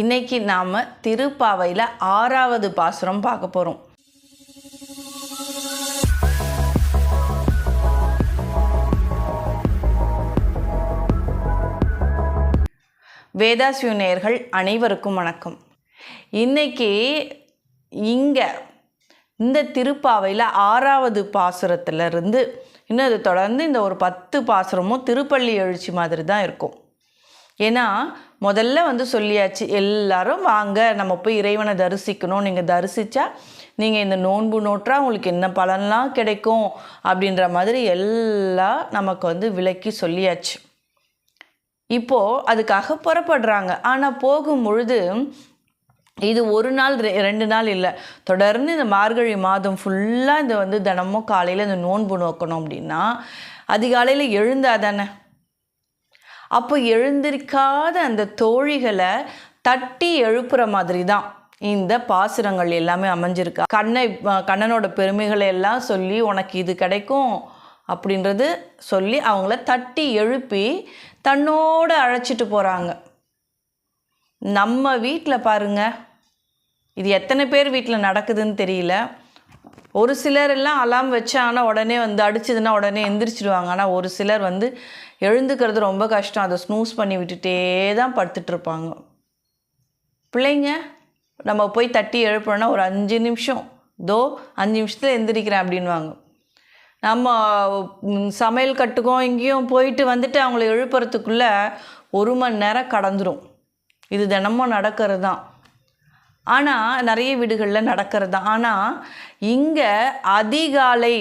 இன்னைக்கு நாம் திருப்பாவையில் ஆறாவது பாசுரம் பார்க்க போகிறோம் வேதாஸ்யூ அனைவருக்கும் வணக்கம். இன்னைக்கு இங்கே இந்த திருப்பாவையில் ஆறாவது பாசுரத்துலேருந்து இன்னும் அது தொடர்ந்து இந்த ஒரு பத்து பாசுரமும் திருப்பள்ளி எழுச்சி மாதிரி தான் இருக்கும். ஏன்னா முதல்ல வந்து சொல்லியாச்சு எல்லாரும் வாங்க நம்ம போய் இறைவனை தரிசிக்கணும். நீங்கள் தரிசித்தா நீங்கள் இந்த நோன்பு நோற்றா உங்களுக்கு என்ன பலன்லாம் கிடைக்கும்? அப்படின்ற மாதிரி எல்லாம் நமக்கு வந்து விளக்கி சொல்லியாச்சு. இப்போது அதுக்காக புறப்படுறாங்க. ஆனால் போகும் பொழுது இது ஒரு நாள் ரெ- ரெண்டு நாள் இல்லை. தொடர்ந்து இந்த மார்கழி மாதம் ஃபுல்லாக இந்த வந்து தினமும் காலையில் இந்த நோன்பு நோக்கணும் அப்படின்னா அதிகாலையில் எழுந்தாதானே அப்போ எழுந்திருக்காத அந்த தோழிகளை தட்டி எழுப்புற மாதிரி தான் இந்த பாசுரங்கள் எல்லாமே அமைஞ்சிருக்கு. கண்ணை கண்ணனோட பெருமைகளை எல்லாம் சொல்லி உனக்கு இது கிடைக்கும் அப்படின்றது சொல்லி அவங்கள தட்டி எழுப்பி தன்னோடு அழைச்சிட்டு போகிறாங்க நம்ம வீட்டில் பாருங்க இது எத்தனை பேர் வீட்டில் நடக்குதுன்னு தெரியல. ஒரு சிலர் எல்லாம் அலாம் வச்சு ஆனால் உடனே வந்து அடிச்சதுன்னா உடனே எந்திரிச்சிடுவாங்க ஆனால் ஒரு சிலர் வந்து எழுந்துக்கிறது ரொம்ப கஷ்டம். அதை ஸ்னூஸ் பண்ணி விட்டுட்டே தான் படுத்துட்ருப்பாங்க. பிள்ளைங்க நம்ம போய் தட்டி எழுப்பணும்னா ஒரு அஞ்சு நிமிஷம். தோ அஞ்சு நிமிஷத்தில் எந்திரிக்கிறேன் அப்படின்வாங்க நம்ம சமையல் கட்டுக்கும் இங்கேயும் போயிட்டு வந்துட்டு அவங்கள எழுப்புறதுக்குள்ளே ஒரு மணி நேரம் கடந்துடும் இது தினமும் நடக்கிறது தான். ஆனால் நிறைய வீடுகளில் நடக்கிறது தான். ஆனால் இங்கே அதிகாலை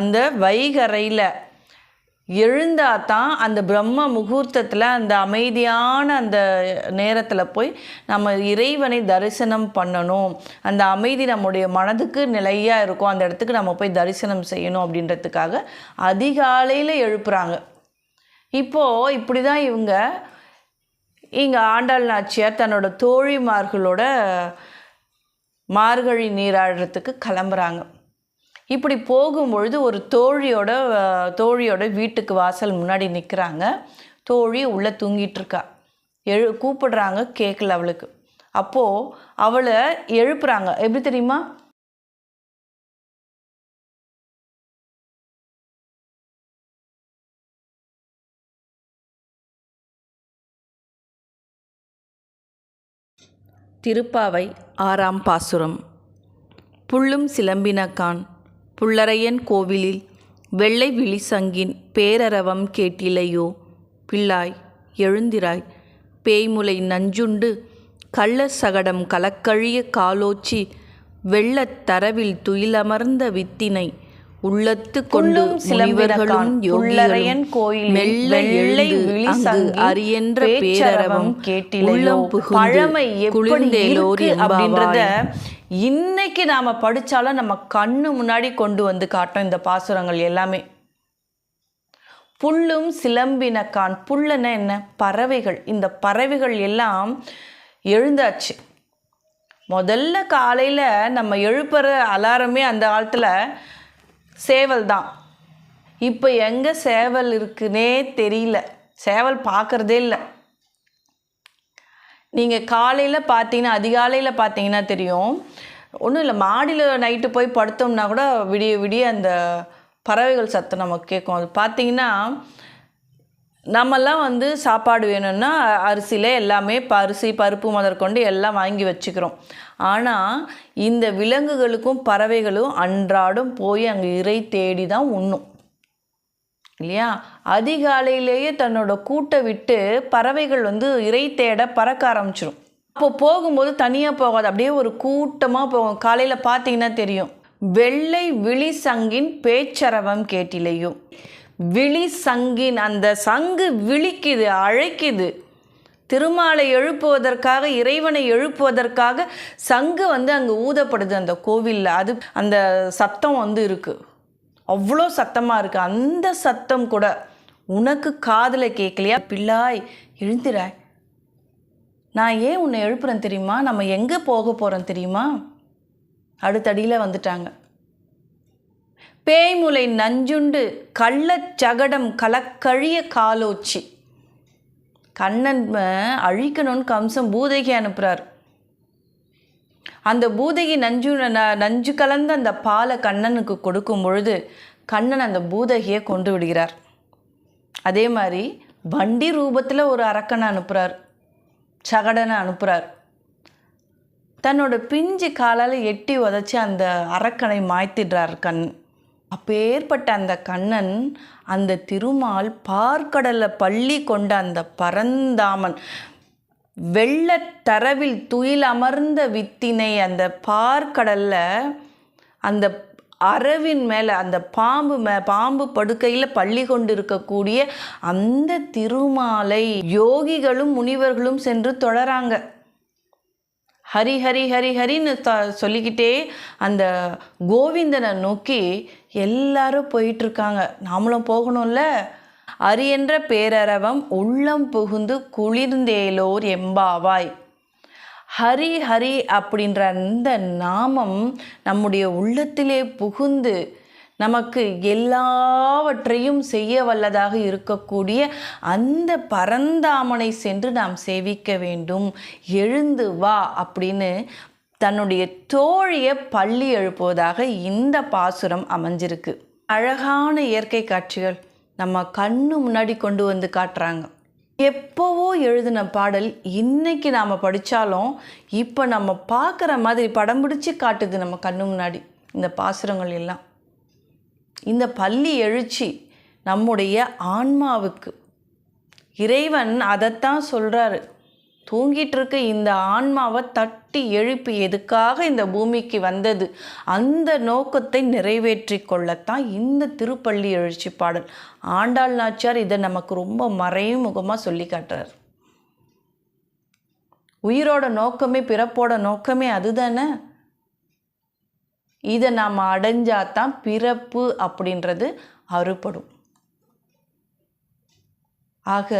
அந்த வைகரையில் எழுந்தா தான் அந்த பிரம்ம முகூர்த்தத்தில் அந்த அமைதியான அந்த நேரத்தில் போய் நம்ம இறைவனை தரிசனம் பண்ணணும். அந்த அமைதி நம்முடைய மனதுக்கு நிலையாக இருக்கும். அந்த இடத்துக்கு நம்ம போய் தரிசனம் செய்யணும் அப்படின்றதுக்காக அதிகாலையில் எழுப்புறாங்க. இப்போது இப்படி தான் இவங்க இங்கே ஆண்டாள் நாச்சியார் தன்னோட தோழிமார்களோட மார்கழி நீராடுறதுக்கு கிளம்புறாங்க. இப்படி போகும்பொழுது ஒரு தோழியோட தோழியோட வீட்டுக்கு வாசல் முன்னாடி நிற்கிறாங்க தோழி உள்ளே தூங்கிட்டு இருக்கா எழு கூப்பிடுறாங்க கேட்கல அவளுக்கு. அப்போது அவளை எழுப்புறாங்க. எப்படி தெரியுமா? திருப்பாவை ஆறாம் பாசுரம். புள்ளும் சிலம்பினக்கான் புள்ளரையன் கோவிலில் வெள்ளை விழிசங்கின் பேரரவம் கேட்டிலையோ? பிள்ளாய் எழுந்திராய். பேய்முலை நஞ்சுண்டு கள்ள சகடம் கலக்கழிய காலோச்சி வெள்ளத் தரவில் துயிலமர்ந்த வித்தினை உள்ளத்து கொண்டு புள்ளரையன் யோகிகளும் கோயிலில் மெல்ல சங்கின் அரியன்ற பேரரவம் கேட்டிலையோ. உள்ளம் புகுந்து பழமை குளிர்ந்தேலோர் அப்படின்றத. இன்னைக்கு நாம படிச்சாலும் நம்ம கண்ணு முன்னாடி கொண்டு வந்து காட்டும் இந்த பாசுரங்கள் எல்லாமே புல்லும் சிலம்பினக்கான் புல்லுன்னா என்ன பறவைகள் இந்த பறவைகள் எல்லாம் எழுந்தாச்சு முதல்ல காலையில் நம்ம எழுப்புற அலாரமே அந்த காலத்தில் சேவல் தான் இப்போ எங்கே சேவல் இருக்குன்னே தெரியல. சேவல் பார்க்குறதே இல்லை. நீங்கள் காலையில் பார்த்தீங்கன்னா அதிகாலையில் பார்த்தீங்கன்னா தெரியும். ஒன்றும் இல்லை மாடியில் நைட்டு போய் படுத்தோம்னா கூட விடிய விடிய அந்த பறவைகள் சத்தம் நமக்கு கேட்கும். அது பார்த்தீங்கன்னா நம்மெல்லாம் வந்து சாப்பாடு வேணும்னா அரிசியில் எல்லாமே ப- அரிசி பருப்பு முதற்கொண்டு எல்லாம் வாங்கி வச்சுக்கிறோம். ஆனால் இந்த விலங்குகளுக்கும் பறவைகளும் அன்றாடம் போய் அங்கே இறை தேடி தான் உண்ணும். இல்லையா? அதிகாலையிலேயே தன்னோட கூட்டை விட்டு பறவைகள் வந்து இறை தேட பறக்க ஆரம்பிச்சிடும் அப்போ போகும்போது தனியாக போகாது அப்படியே ஒரு கூட்டமாக போகும். காலையில் பார்த்தீங்கன்னா தெரியும். வெள்ளை விழி சங்கின் பேச்சரவம் கேட்டிலையும் விழி சங்கின் அந்த சங்கு விழிக்குது அழைக்குது. திருமாலை எழுப்புவதற்காக இறைவனை எழுப்புவதற்காக சங்கு வந்து அங்கே ஊதப்படுது அந்த கோவிலில். அது அந்த சத்தம் வந்து இருக்குது அவ்வளோ சத்தமாக இருக்குது அந்த சத்தம் கூட உனக்கு காதில் கேட்கலையா பிள்ளாய் எழுந்திராய். நான் ஏன் உன்னை எழுப்புறேன் தெரியுமா? நம்ம எங்கே போக போகிறோம் தெரியுமா? அடுத்தடியில் வந்துட்டாங்க. பேய்முலை நஞ்சுண்டு கள்ளச்சகடம் கலக்கழிய காலோச்சி. கண்ணன் அழிக்கணும்னு கம்சம் பூதகி அனுப்புகிறார் அந்த பூதகி நஞ்சு ந- நஞ்சு கலந்த அந்த பாலை கண்ணனுக்கு கொடுக்கும் பொழுது கண்ணன் அந்த பூதகியை கொண்டு விடுகிறார். அதே மாதிரி வண்டி ரூபத்தில் ஒரு அரக்கனை அனுப்புகிறார் சகடனை அனுப்புகிறார் தன்னோட பிஞ்சு காலால் எட்டி உதச்சி அந்த அரக்கனை மாய்த்திடுறார் கண் அப்பேற்பட்ட அந்த கண்ணன் அந்த திருமால் பார்க்கடலை பள்ளி கொண்ட அந்த பரந்தாமன் வெள்ளத்தரவில் துயில் அமர்ந்த வித்தினை அந்த பார்க்கடலில் அந்த அரவின் மேலே அந்த பாம்பு மே பாம்பு படுக்கையில் பள்ளி கொண்டு இருக்கக்கூடிய அந்த திருமாலை யோகிகளும் முனிவர்களும் சென்று தொடராங்க. ஹரி ஹரி ஹரி ஹரின்னு த சொல்லிக்கிட்டே அந்த கோவிந்தனை நோக்கி எல்லாரும் போயிட்டுருக்காங்க. நாமளும் போகணும்ல? அரியன்ற பேரரவம் உள்ளம் புகுந்து குளிர்ந்தேலோர் எம்பாவாய். ஹரி ஹரி அப்படின்ற அந்த நாமம் நம்முடைய உள்ளத்திலே புகுந்து நமக்கு எல்லாவற்றையும் செய்ய வல்லதாக இருக்கக்கூடிய அந்த பரந்தாமனை சென்று நாம் சேவிக்க வேண்டும். எழுந்து வா அப்படின்னு தன்னுடைய தோழியை பள்ளி எழுப்புவதாக இந்த பாசுரம் அமைஞ்சிருக்கு. அழகான இயற்கை காட்சிகள் நம்ம கண்ணு முன்னாடி கொண்டு வந்து காட்டுறாங்க. எப்போவோ எழுதின பாடல் இன்னைக்கு நாம் படித்தாலும் இப்போ நம்ம பார்க்குற மாதிரி படம் பிடிச்சி காட்டுது நம்ம கண்ணு முன்னாடி இந்த பாசுரங்கள் எல்லாம். இந்த பள்ளி எழுச்சி நம்முடைய ஆன்மாவுக்கு. இறைவன் அதைத்தான் சொல்கிறாரு தூங்கிட்டு இருக்க இந்த ஆன்மாவை தட்டி எழுப்பி எதுக்காக இந்த பூமிக்கு வந்தது? அந்த நோக்கத்தை நிறைவேற்றி கொள்ளத்தான் இந்த திருப்பள்ளி எழுச்சி பாடல். ஆண்டாள் நாச்சியார் இதை நமக்கு ரொம்ப மறைமுகமாக சொல்லி காட்டுறார். உயிரோட நோக்கமே பிறப்போட நோக்கமே அதுதானே? இதை நாம் அடைஞ்சாதான் பிறப்பு அப்படின்றது அறுபடும். ஆக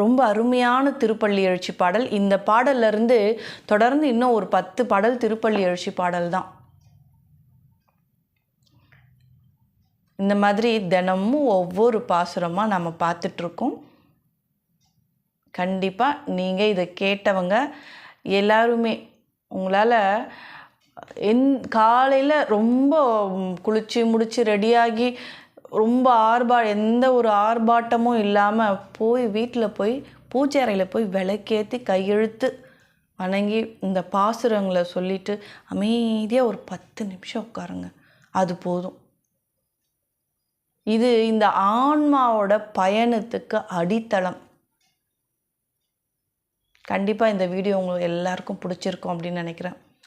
ரொம்ப அருமையான திருப்பள்ளி எழுச்சி பாடல். இந்த பாடல்ல இருந்து தொடர்ந்து இன்னும் ஒரு பத்து பாடல் திருப்பள்ளி எழுச்சி பாடல் தான். இந்த மாதிரி தினமும் ஒவ்வொரு பாசுரமாக நம்ம பார்த்துட்ருக்கோம். கண்டிப்பாக நீங்கள் இதை கேட்டவங்க எல்லாருமே உங்களால் என் காலையில் ரொம்ப குளிச்சு முடிச்சு ரெடியாகி ரொம்ப ஆர்பா எந்த ஒரு ஆர்ப்பாட்டமும் இல்லாமல் போய் வீட்டில் போய் பூஜை அறையில் போய் விளக்கேற்றி கையெழுத்து வணங்கி இந்த பாசுரங்களை சொல்லிட்டு அமைதியாக ஒரு பத்து நிமிஷம் உட்காருங்க. அது போதும். இது இந்த ஆன்மாவோட பயணத்துக்கு அடித்தளம். கண்டிப்பாக இந்த வீடியோ உங்களுக்கு எல்லாருக்கும் பிடிச்சிருக்கும் அப்படின்னு நினைக்கிறேன்.